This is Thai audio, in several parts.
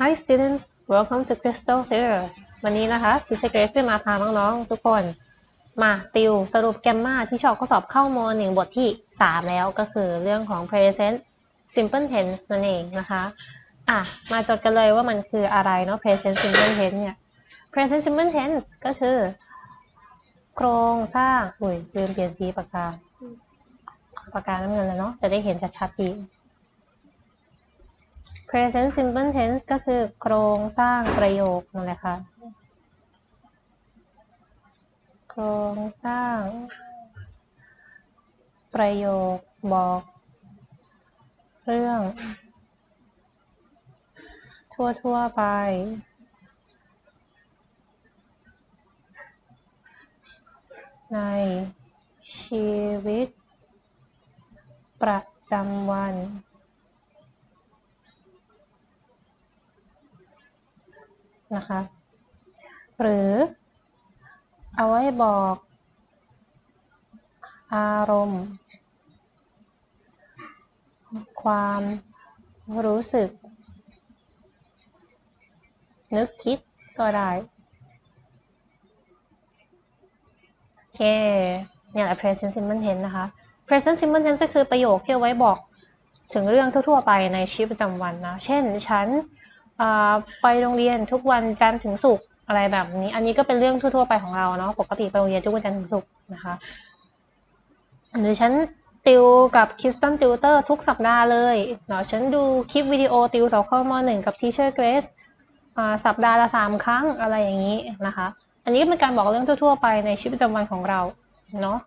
Hi students welcome to Crystal Theory วันนี้นะคะทิชเกรซมาพาน้องๆทุกคน มาติวสรุปแกมมาที่ชอบข้อสอบเข้ามหนึ่งบทที่ 3 แล้วก็คือเรื่องของ present simple tense นั่นเองนะคะอะมาจดกันเลยว่ามันคืออะไรเนาะ present simple tense เนี่ย present simple tense ก็คือ โครงสร้างอุ้ยลืมเปลี่ยนสีปากกาปากกาน้ำเงินแล้วเนาะจะได้เห็นชัดๆดี present simple tense ก็คือโครงสร้างประโยคนั่นแหละค่ะโครงสร้าง ประโยคบอก เรื่อง ทั่ว ๆ ไปในชีวิต ประจำวัน นะคะ หรือเอาไว้บอกอารมณ์ ความรู้สึก นึกคิดก็ได้ โอเค เนี่ยแหละ present simple tense นะคะ present simple tense ก็คือประโยคที่เอาไว้บอกถึงเรื่องทั่วๆไปในชีวิตประจำวันนะ เช่น ฉัน ไปโรงเรียนทุกวันจันทร์ถึงศุกร์อะไรแบบนี้ อันนี้ก็เป็นเรื่องทั่วๆไปของเราเนาะปกติไปโรงเรียนทุกวันจันทร์ถึงศุกร์นะคะหรือฉันติวกับคิสตันติวเตอร์ทุกสัปดาห์เลยเนาะฉันดูคลิปวิดีโอติวสอบข้อมหนึ่งกับทีเชอร์เกรสสัปดาห์ละสามครั้งอะไรอย่างนี้นะคะ อันนี้ก็เป็นการบอกเรื่องทั่ว ๆ ไปในชีวิตประจำวันของเราเนาะ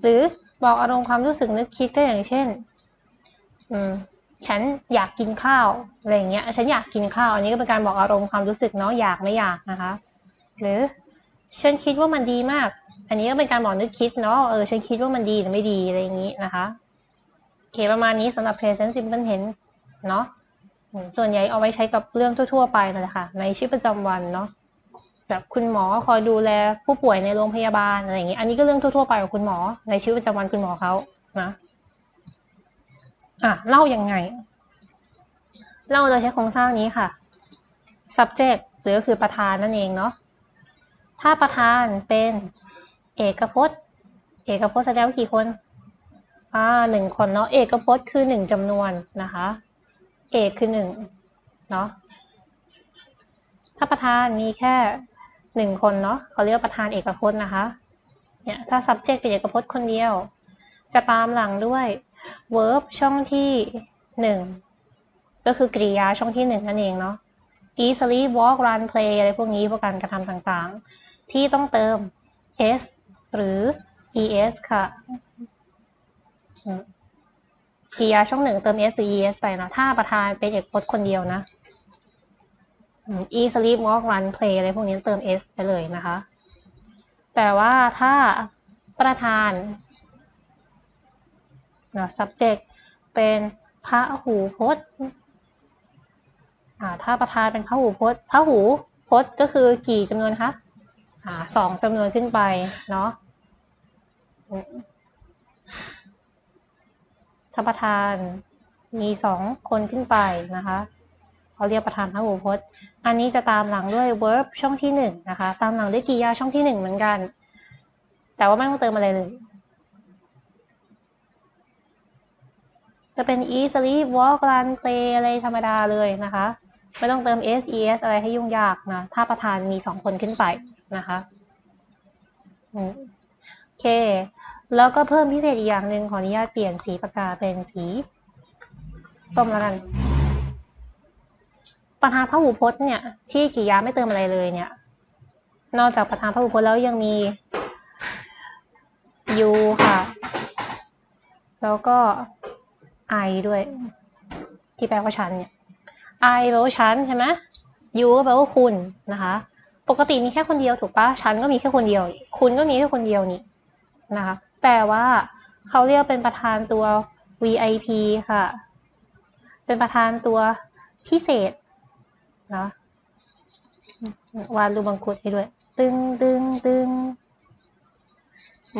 หรือบอกอารมณ์ความรู้สึกนึกคิดก็อย่างเช่น อืม ฉันอยากกินข้าวอะไรอย่างเงี้ย ฉันอยากกินข้าว อันนี้ก็เป็นการบอกอารมณ์ความรู้สึกเนาะอยากไม่อยากนะคะ หรือฉันคิดว่ามันดีมาก อันนี้ก็เป็นการบอกนึกคิดเนาะเออฉันคิดว่ามันดีหรือไม่ดีอะไรอย่างนี้นะคะโอเคประมาณนี้สำหรับ present simple tense เนาะส่วนใหญ่เอาไว้ใช้กับเรื่องทั่ว ๆ ไปนั่นแหละค่ะในชีวิตประจำวันเนาะแบบคุณหมอคอยดูแลผู้ป่วยในโรงพยาบาลอะไรอย่างนี้ อันนี้ก็เรื่องทั่วๆไปของคุณหมอ ในชีวิตประจำวันคุณหมอเขานะ อะเล่ายังไง เล่าโดยใช้โครงสร้างนี้ค่ะ subject หรือก็คือประธานนั่นเองเนาะถ้าประธานเป็นเอกพจน์ เอกพจน์แสดงว่ากี่คนอ่าหนึ่งคนเนาะเอกพจน์คือหนึ่งจำนวนนะคะ เอกคือหนึ่งเนาะถ้าประธานมีแค่หนึ่งคนเนาะเขาเรียกประธานเอกพจน์นะคะเนี่ยถ้า subject เป็นเอกพจน์คนเดียว จะตามหลังด้วย verb ช่องที่หนึ่งก็คือกริยาช่องที่หนึ่งนั่นเองเนาะ easily walk run play อะไรพวกนี้พวกการกระทำต่างๆ ที่ต้องเติม s หรือ es ค่ะกริยาช่องหนึ่งเติม s หรือ es ไปเนาะถ้าประธานเป็นเอกพจน์คนเดียวนะ eat sleep walk run play อะไรพวกนี้เติม s ไปเลยนะคะ แต่ว่าถ้าประธาน subject เป็นพระหูพจน์อ่าถ้าประธานเป็นพระหูพจน์พระหูพจน์ก็คือกี่จำนวนคะอ่าสองจำนวนขึ้นไปเนาะถ้าประธานมีสองคนขึ้นไปนะคะเขาเรียกประธานพหูพจน์ อันนี้จะตามหลังด้วย verb ช่องที่หนึ่งนะคะ ตามหลังด้วยกริยาช่องที่หนึ่งเหมือนกัน แต่ว่าไม่ต้องเติมอะไรเลย จะเป็น easily walk run play อะไรธรรมดาเลยนะคะ ไม่ต้องเติม s es อะไรให้ยุ่งยากนะ ถ้าประธานมีสองคนขึ้นไปนะคะโอเค แล้วก็เพิ่มพิเศษอีกอย่างหนึ่งขออนุญาตเปลี่ยนสีปากกาเป็นสีส้มแล้วกันประธานพหูพจน์เนี่ยที่กิยาไม่เติมอะไรเลยเนี่ย นอกจากประธานพหูพจน์แล้วยังมี u ค่ะ แล้วก็ i ด้วย ที่แปลว่าฉันเนี่ย i แปลว่าฉันใช่ไหม u ก็แปลว่าคุณนะคะ ปกติมีแค่คนเดียวถูกปะฉันก็มีแค่คนเดียว คุณก็มีแค่คนเดียวนี่นะคะแต่ว่าเขาเรียกเป็นประธานตัว VIP ค่ะ เป็นประธานตัวพิเศษนะวาดรูปมงกุฎให้ด้วย ตึงตึงตึง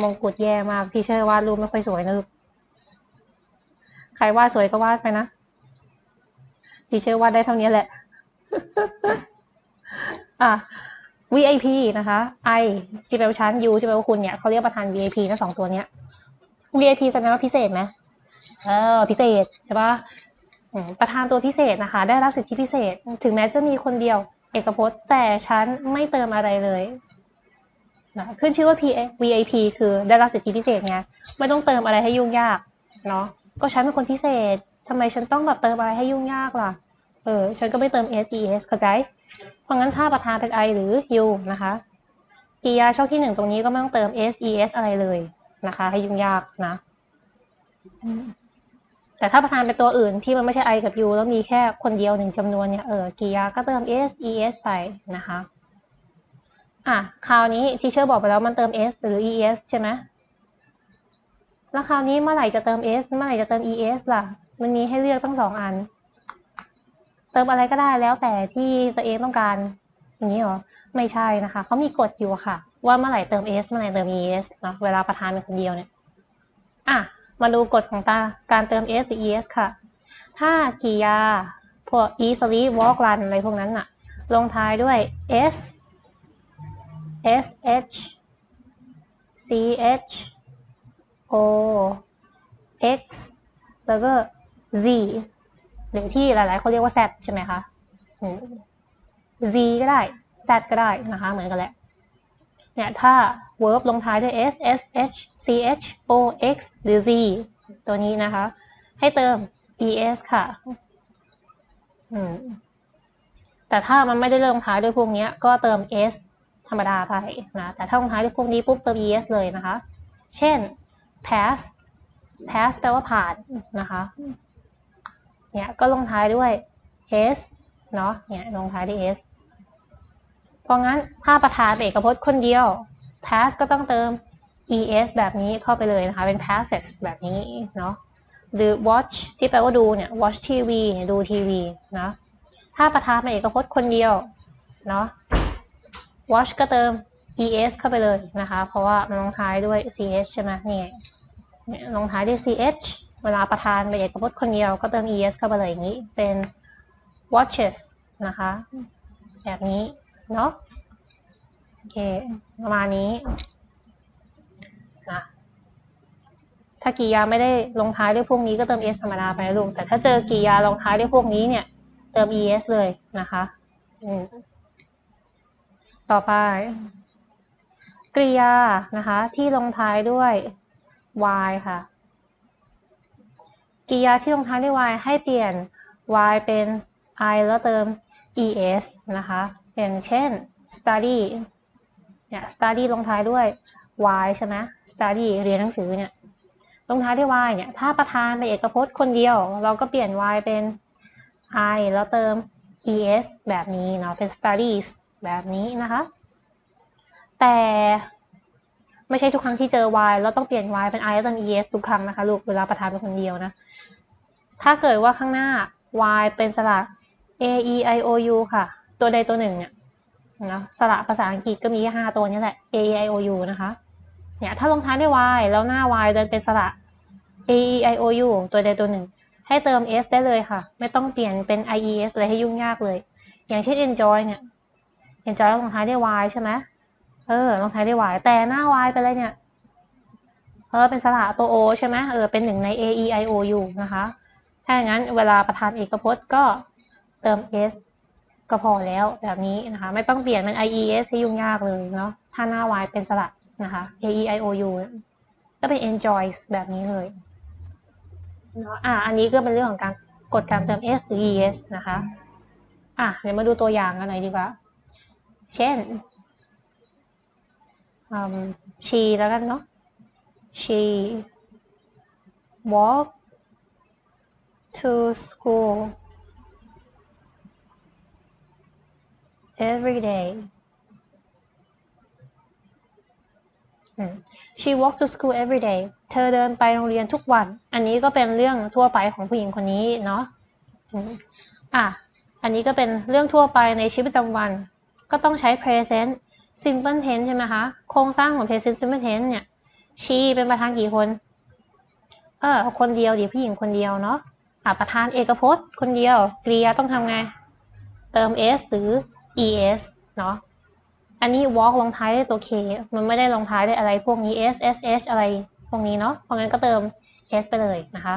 มงกุฎแย่มากที่เชื่อวาดรูปไม่ค่อยสวยนะลูก ใครวาดสวยก็วาดไปนะที่เชื่อวาดได้เท่านี้แหละ อะ VIP นะคะ I ที่แปลว่าชั้น U ที่แปลว่าคุณเนี่ยเขาเรียกประธาน VIP ทั้งสองตัวเนี้ย VIP แสดงว่าพิเศษไหมเออพิเศษใช่ปะประธานตัวพิเศษนะคะ ได้รับสิทธิพิเศษ ถึงแม้จะมีคนเดียว เอกพจน์ แต่ฉันไม่เติมอะไรเลยนะขึ้นชื่อว่า VIP คือได้รับสิทธิพิเศษไงไม่ต้องเติมอะไรให้ยุ่งยากเนาะ ก็ฉันเป็นคนพิเศษทำไมฉันต้องแบบเติมอะไรให้ยุ่งยากล่ะ เออ ฉันก็ไม่เติม s e s เข้าใจ เพราะงั้นถ้าประธานเป็น i หรือ u นะคะกริยาช่องที่หนึ่งตรงนี้ก็ไม่ต้องเติม s e s อะไรเลยนะคะ ให้ยุ่งยากนะ แต่ถ้าประธานเป็นตัวอื่นที่มันไม่ใช่ i กับ u แล้วมีแค่คนเดียวหนึ่งจำนวนเนี่ย เออกริยาก็เติม s e s ไปนะคะ อะ คราวนี้ที่เชอร์บอกไปแล้วมันเติม s หรือ es ใช่ไหม แล้วคราวนี้เมื่อไหร่จะเติม s เมื่อไหร่จะเติม es ล่ะ มันมีให้เลือกตั้งสองอัน เติมอะไรก็ได้แล้วแต่ที่ตัวเองต้องการอย่างนี้หรอ ไม่ใช่นะคะ เขามีกฎอยู่ค่ะ ว่าเมื่อไหร่เติม s เมื่อไหร่เติม es นะเวลาประธานเป็นคนเดียวเนี่ย อะ มาดูกฎของตาการเติม s หรือ es ค่ะ ถ้ากิยา พวก easily walk run อะไรพวกนั้นอะลงท้ายด้วย s sh ch o x แล้วก็ z หรือที่หลายๆเขาเรียกว่า z ใช่ไหมคะ z ก็ได้ z ก็ได้นะคะ เหมือนกันแหละ เนี่ย ถ้า verb ลงท้ายด้วย s s h c h o x หรือ z ตัวนี้นะคะ ให้เติม es ค่ะ แต่ถ้ามันไม่ได้ลงท้ายด้วยพวกนี้ก็เติม s ธรรมดาไปนะ แต่ถ้าลงท้ายด้วยพวกนี้ปุ๊บเติม es เลยนะคะ เช่น pass pass แปลว่าผ่านนะคะ เนี่ยก็ลงท้ายด้วย s เนาะ เนี่ยลงท้ายด้วย s เพราะงั้นถ้าประธานเอกพจน์คนเดียว pass ก็ต้องเติม es แบบนี้เข้าไปเลยนะคะ เป็น passes แบบนี้เนาะหรือ watch ที่แปลว่าดูเนี่ย watch TV ดูทีวีนะถ้าประธานเป็นเอกพจน์คนเดียวเนาะ watch ก็เติม es เข้าไปเลยนะคะ เพราะว่ามันลงท้ายด้วย ch ใช่ไหมนี่ลงท้ายด้วย ch เวลาประธานเป็นเอกพจน์คนเดียวก็เติม es เข้าไปเลยอย่างนี้เป็น watches นะคะ แบบนี้เนาะโอเคประมาณนี้นะถ้ากิยาไม่ได้ลงท้ายด้วยพวกนี้ก็เติม e.s ธรรมดาไปลูกแต่ถ้าเจอกิยาลงท้ายด้วยพวกนี้เนี่ยเติม es เลยนะคะต่อไป กริยานะคะที่ลงท้ายด้วย y ค่ะกริยาที่ลงท้ายด้วย y ให้เปลี่ยน y เป็น i แล้วเติม es นะคะอย่างเช่น study เนี่ย study ลงท้ายด้วย y ใช่ไหม study เรียนหนังสือเนี่ยลงท้ายด้วย y เนี่ยถ้าประธานเป็นเอกพจน์คนเดียว เราก็เปลี่ยน y เป็น i แล้วเติม es แบบนี้เนาะเป็น studies แบบนี้นะคะ แต่ไม่ใช่ทุกครั้งที่เจอ y แล้วต้องเปลี่ยน y เป็น i แล้วเติม es ทุกครั้งนะคะลูกเวลาประธานเป็นคนเดียวนะ ถ้าเกิดว่าข้างหน้า y เป็นสระ a e i o u ค่ะ ตัวใดตัวหนึ่งเนี่ยนะสระภาษาอังกฤษก็มีแค่ห้าตัวนี้แหละ a e i o u นะคะเนี่ยถ้าลงท้ายด้วย y แล้วหน้า y เดินเป็นสระ a e i o u ตัวใดตัวหนึ่ง ให้เติม s ได้เลยค่ะ ไม่ต้องเปลี่ยนเป็น i e s อะไรให้ยุ่งยากเลย อย่างเช่น enjoy เนี่ย enjoy ลงท้ายด้วย y ใช่ไหม เออลงท้ายด้วย y แต่หน้า y ไปเลยเนี่ย เออ เป็นสระตัว o ใช่ไหมเออ เป็นหนึ่งใน a e i o u นะคะ ถ้าอย่างนั้นเวลาประธานเอกพจน์ก็เติม s ก็พอแล้วแบบนี้นะคะ ไม่ต้องเปลี่ยนเป็น ies ให้ยุ่งยากเลยเนาะ ถ้าหน้า y เป็นสระนะคะ a e i o u ก็เป็น enjoys แบบนี้เลยเนาะ อะ อันนี้ก็เป็นเรื่องของการกดการเติม s หรือ es นะคะ อะ เดี๋ยวมาดูตัวอย่างกันหน่อยดีกว่า เช่น she แล้วกันเนาะ she walk to school every day she walk to school every day เธอเดินไปโรงเรียนทุกวัน อันนี้ก็เป็นเรื่องทั่วไปของผู้หญิงคนนี้เนาะอะ อันนี้ก็เป็นเรื่องทั่วไปในชีวิตประจำวัน ก็ต้องใช้ present simple tense ใช่ไหมคะ โครงสร้างของ present simple tense เนี่ย she เป็นประธานกี่คน เออ คนเดียวเดี๋ยวผู้หญิงคนเดียวเนาะอะประธานเอกพจน์ คนเดียว กริยาต้องทำไง เติม s หรือ es เนาะอันนี้ walk ลงท้ายด้วยตัว k มันไม่ได้ลงท้ายด้วยอะไรพวกนี้ s s h อะไรพวกนี้เนาะเพราะงั้นก็เติม s ไปเลยนะคะ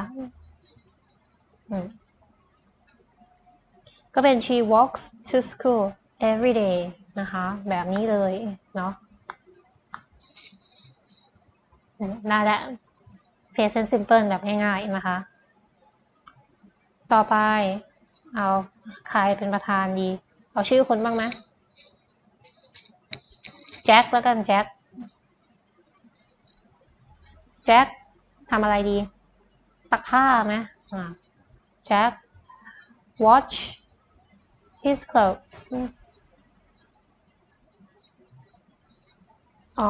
ก็เป็น she walks to school every day นะคะ แบบนี้เลยเนาะน่าและ present simple แบบง่ายๆนะคะ ต่อไปเอาใครเป็นประธานดี เอาชื่อคนบ้างไหมแจ็คแล้วกันแจ็คแจ็คทำอะไรดี ซักผ้าไหมแจ็ค watch his clothes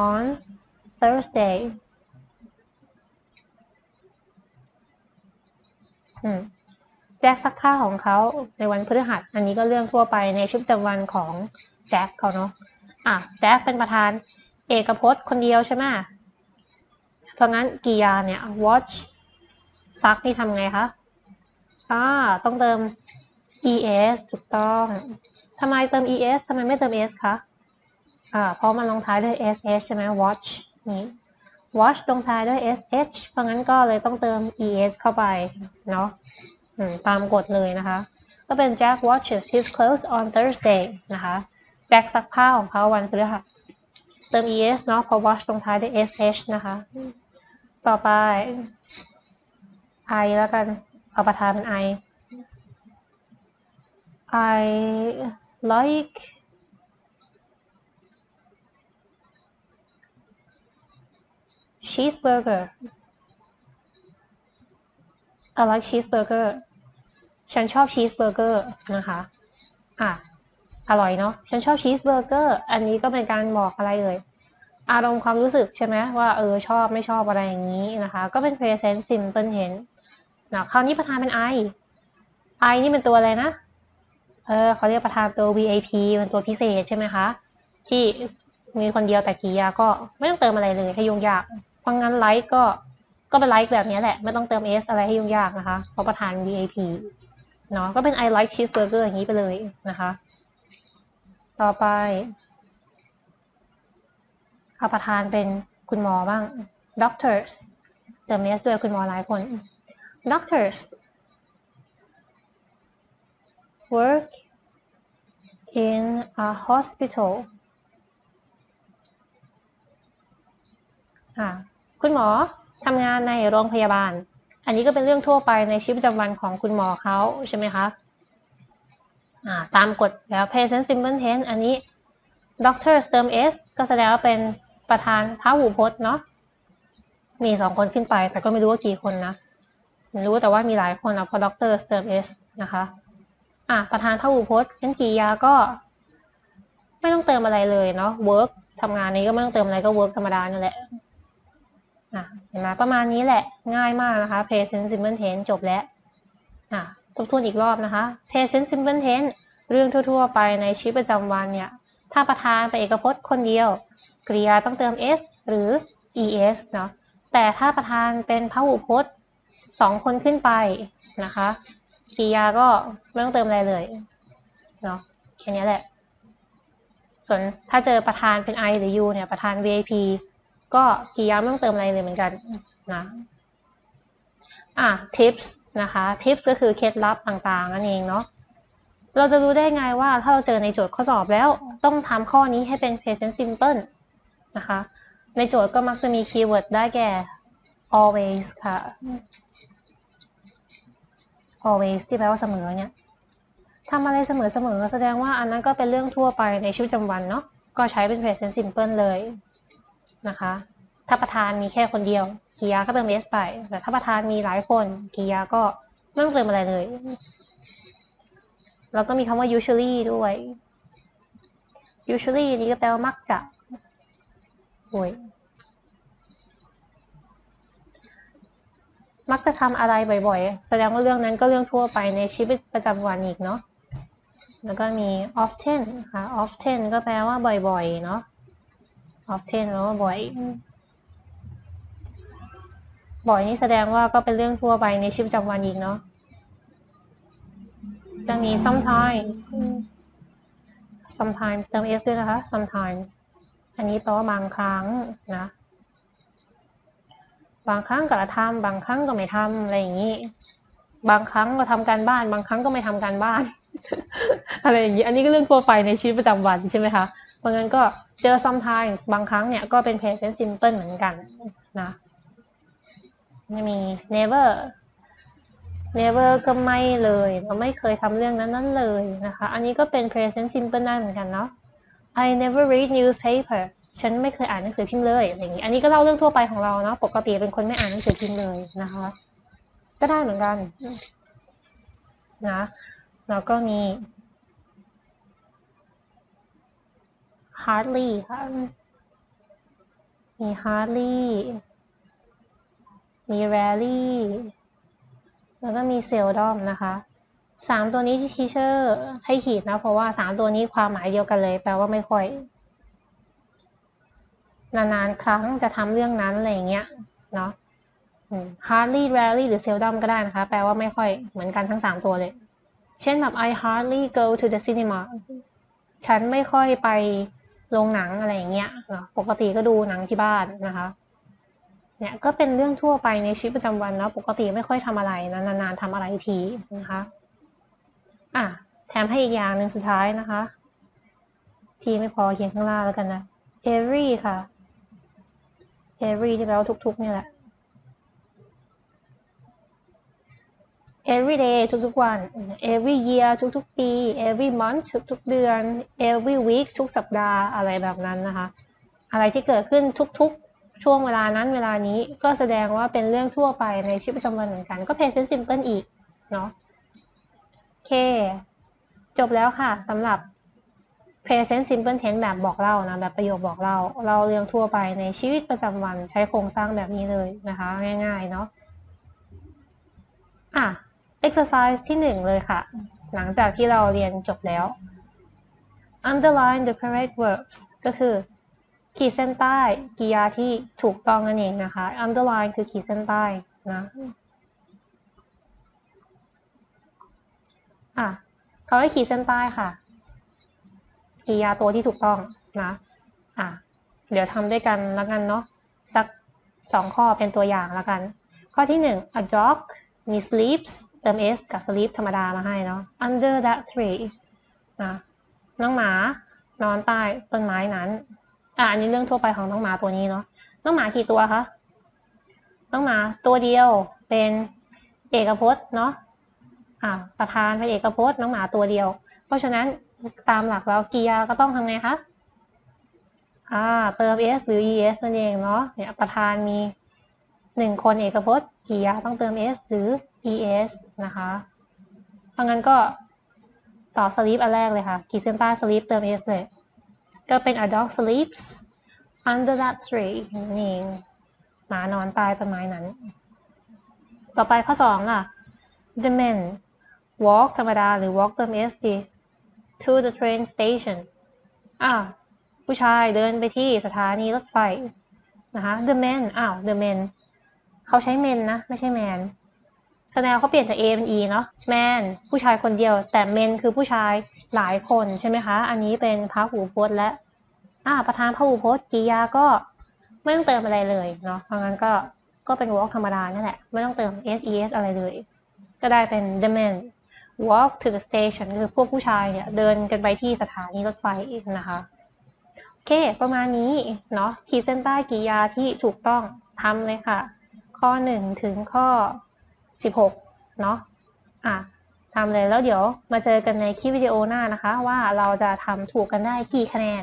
on Thursday แจ็คซักผ้าของเขาในวันพฤหัส อันนี้ก็เรื่องทั่วไปในชีวิตประจำวันของแจ็คเขาเนาะ อะ แจ็คเป็นประธานเอกพจน์คนเดียวใช่ไหมเพราะงั้นกิยาเนี่ย watch ซักนี่ทำไงคะ อ่า ต้องเติม es ถูกต้อง ทำไมเติม es ทำไมไม่เติม s คะ อ่าเพราะมันลงท้ายด้วย sh ใช่ไหม watch นี่ watch ลงท้ายด้วย sh เพราะงั้นก็เลยต้องเติม es เข้าไปเนาะตามกฎเลยนะคะ ก็เป็น Jack watches his clothes on Thursday นะคะแจ็คซักผ้าของเขาวันพฤหัสเติม es เนาะพอ watch ลงท้ายด้วย sh นะคะ ต่อไป I แล้วกันเอาประธานเป็น I I like cheeseburger I like cheeseburger ฉันชอบชีสเบอร์เกอร์นะคะ อะ อร่อยเนาะ ฉันชอบชีสเบอร์เกอร์ อันนี้ก็เป็นการบอกอะไรเลย อารมณ์ความรู้สึกใช่ไหมว่าเออชอบไม่ชอบอะไรอย่างนี้นะคะ ก็เป็น present simple tense นะคราวนี้ประธานเป็น I I นี่เป็นตัวอะไรนะ เออเขาเรียกประธานตัว VIP เป็นตัวพิเศษใช่ไหมคะ ที่มีคนเดียวแต่กี่ยาก็ไม่ต้องเติมอะไรเลยให้ยุ่งยาก ราะงั้นไลค์ก็ก็เป็นไลค์แบบนี้แหละ ไม่ต้องเติม S อะไรให้ยุ่งยากนะคะ เพราะประธาน VIP เนาะก็เป็น I like cheeseburger อย่างนี้ไปเลยนะคะ ต่อไปเอาประธานเป็นคุณหมอบ้าง doctors เติม S ด้วยคุณหมอหลายคน doctors work in a hospital อ่า คุณหมอทำงานในโรงพยาบาล อันนี้ก็เป็นเรื่องทั่วไปในชีวิตประจำวันของคุณหมอเขาใช่ไหมคะตามกฎแล้ว present simple tense อันนี้ doctor เติม s ก็แสดงว่าเป็นประธานพระหูพจน์เนาะมีสองคนขึ้นไป แต่ก็ไม่รู้ว่ากี่คนนะรู้แต่ว่ามีหลายคนนะพอ doctor เติม s นะคะอะประธานพระหูพจน์งั้นกี่ยาก็ ไม่ต้องเติมอะไรเลยเนาะ work ทำงานนี้ก็ไม่ต้องเติมอะไรก็ work ธรรมดานั่นแหละ อะเห็นไหมประมาณนี้แหละง่ายมากนะคะ present simple tense จบแล้วอะทบทวนอีกรอบนะคะ present simple tense เรื่องทั่ว ๆ ไปในชีวิตประจำวันเนี่ย ถ้าประธานไปเอกพจน์คนเดียว กริยาต้องเติม s หรือ es เนาะแต่ถ้าประธานเป็นพหูพจน์สองคนขึ้นไปนะคะ กริยาก็ไม่ต้องเติมอะไรเลยเนาะแค่นี้แหละ ส่วนถ้าเจอประธานเป็น I หรือ U เนี่ยประธาน VIP ก็กิยาไม่ต้องเติมอะไรเลยเหมือนกันนะอะ tips นะคะ tips ก็คือเคล็ดลับต่างๆนั่นเองเนาะเราจะรู้ได้ไงว่าถ้าเราเจอในโจทย์ข้อสอบแล้วต้องทำข้อนี้ให้เป็น present simple นะคะ ในโจทย์ก็มักจะมีคีย์เวิร์ดได้แก่ always ค่ะ always ที่แปลว่าเสมอเนี่ยทำอะไรเสมอๆแสดงว่าอันนั้นก็เป็นเรื่องทั่วไปในชีวิตประจำวันเนาะก็ใช้เป็น present simple เลย นะคะ ถ้าประธานมีแค่คนเดียวกิยาก็เติม s ไป แต่ถ้าประธานมีหลายคนกิยาก็ไม่ต้องเติมอะไรเลย แล้วก็มีคำว่า usually ด้วย usually นี่ก็แปลว่ามักจะโวยมักจะทำอะไรบ่อยๆ แสดงว่าเรื่องนั้นก็เรื่องทั่วไปในชีวิตประจำวันอีกเนาะ แล้วก็มี often ค่ะ often ก็แปลว่าบ่อยๆ เนาะ often แล้วว่าบ่อย บ่อยนี่แสดงว่าก็เป็นเรื่องทั่วไปในชีวิตประจำวันอีกเนาะจะมี sometimes sometimes เติม s ด้วยนะคะ sometimes อันนี้แปลว่าบางครั้งนะ บางครั้งก็ทำบางครั้งก็ไม่ทำอะไรอย่างนี้ บางครั้งก็ทำการบ้าน บางครั้งก็ไม่ทำการบ้าน อะไรอย่างนี้ อันนี้ก็เรื่องทั่วไปในชีวิตประจำวันใช่ไหมคะ เพราะงั้นก็เจอ sometimes บางครั้งเนี่ยก็เป็น present simple เหมือนกันนะไม่มี never never ก็ไม่เลยเราไม่เคยทำเรื่องนั้นนั้นเลยนะคะ อันนี้ก็เป็น present simple ได้เหมือนกันเนาะ I never read newspaper ฉันไม่เคยอ่านหนังสือพิมพ์เลยอย่างนี้ อันนี้ก็เล่าเรื่องทั่วไปของเราเนาะ ปกติเป็นคนไม่อ่านหนังสือพิมพ์เลยนะคะ ก็ได้เหมือนกันนะ แล้วก็มี hardly ค่ะ มี hardly มี rarely แล้วก็มี seldom นะคะสามตัวนี้ที่ทีเชอร์ให้ขีดนะ เพราะว่าสามตัวนี้ความหมายเดียวกันเลย แปลว่าไม่ค่อย นานๆ ครั้งจะทำเรื่องนั้น อะไรอย่างเงี้ย เนาะ hardly rarely หรือ seldom ก็ได้นะคะ แปลว่าไม่ค่อย เหมือนกันทั้งสามตัวเลย เช่นแบบ I hardly go to the cinema ฉันไม่ค่อยไป โรงหนังอะไรอย่างเงี้ยปกติก็ดูหนังที่บ้านนะคะเนี่ยก็เป็นเรื่องทั่วไปในชีวิตประจำวันนะปกติไม่ค่อยทำอะไรนะนานๆทำอะไรทีนะคะอะแถมให้อีกอย่างหนึ่งสุดท้ายนะคะ ที่ไม่พอเขียนข้างล่างแล้วกันนะ every ค่ะ every ที่แปลว่าทุกๆนี่แหละ every day ทุกๆวัน every year ทุกๆ ปี every month ทุกๆ เดือน every week ทุกสัปดาห์อะไรแบบนั้นนะคะ อะไรที่เกิดขึ้นทุกๆ ช่วงเวลานั้นเวลานี้ก็แสดงว่าเป็นเรื่องทั่วไปในชีวิตประจำวันเหมือนกัน ก็ present simple อีก เนาะโอเค จบแล้วค่ะสำหรับ present simple tense แบบบอกเล่านะ แบบประโยคบอกเล่า เราเรื่องทั่วไปในชีวิตประจำวันใช้โครงสร้างแบบนี้เลยนะคะ ง่ายๆ เนาะอะ exercise ที่หนึ่งเลยค่ะ หลังจากที่เราเรียนจบแล้ว underline the correct verbs ก็คือ ขีดเส้นใต้กริยาที่ถูกต้องนั่นเองนะคะ underline คือขีดเส้นใต้นะอะเขาให้ขีดเส้นใต้ค่ะกริยาตัวที่ถูกต้องนะอะเดี๋ยวทำด้วยกันแล้วกันเนาะสักสองข้อเป็นตัวอย่างแล้วกัน ข้อที่หนึ่ง a dog มี เติม s กับ sleep ธรรมดามาให้เนาะ under that tree นะน้องหมานอนใต้ต้นไม้นั้น อ่าอันนี้เรื่องทั่วไปของน้องหมาตัวนี้เนาะน้องหมากี่ตัวคะน้องหมาตัวเดียวเป็นเอกพจน์เนาะอ่าประธานเป็นเอกพจน์น้องหมาตัวเดียว เพราะฉะนั้นตามหลักแล้วกียาก็ต้องทำไงคะอ่าเติม s หรือ es นั่นเองเนาะเนี่ยประธานมี หนึ่งคนเอกพจน์กียาต้องเติม s หรือ es นะคะเพราะงั้นก็ต่อ sleep อันแรกเลยค่ะขีดเส้นใต้ sleep เติม s เลย ก็เป็น a dog sleeps under that tree นี่หมานอนใต้ต้นไม้นั้น ต่อไปข้อสองอะ the men walk ธรรมดาหรือ walk เติม s ดี to the train station อ้าวผู้ชายเดินไปที่สถานีรถไฟนะคะ the men อ้าว the men เขาใช้ men นะ ไม่ใช่ man แสดงเขาเปลี่ยนจาก A เป็น E เนาะ man ผู้ชายคนเดียว แต่ men คือผู้ชายหลายคนใช่ไหมคะ อันนี้เป็นพหูพจน์และอ่าประธานพหูพจน์กิยาก็ไม่ต้องเติมอะไรเลยเนาะเพราะงั้นก็ก็เป็น walk ธรรมดานั่นแหละ ไม่ต้องเติม s e s อะไรเลย ก็ได้เป็น the men walk to the station คือพวกผู้ชายเนี่ยเดินกันไปที่สถานีรถไฟนะคะโอเค ประมาณนี้เนาะขีดเส้นใต้กิยาที่ถูกต้องทำเลยค่ะ ข้อ 1 ถึงข้อ 16 เนาะอะทำเลยแล้วเดี๋ยวมาเจอกันในคลิปวิดีโอหน้านะคะ ว่าเราจะทำถูกกันได้กี่คะแนน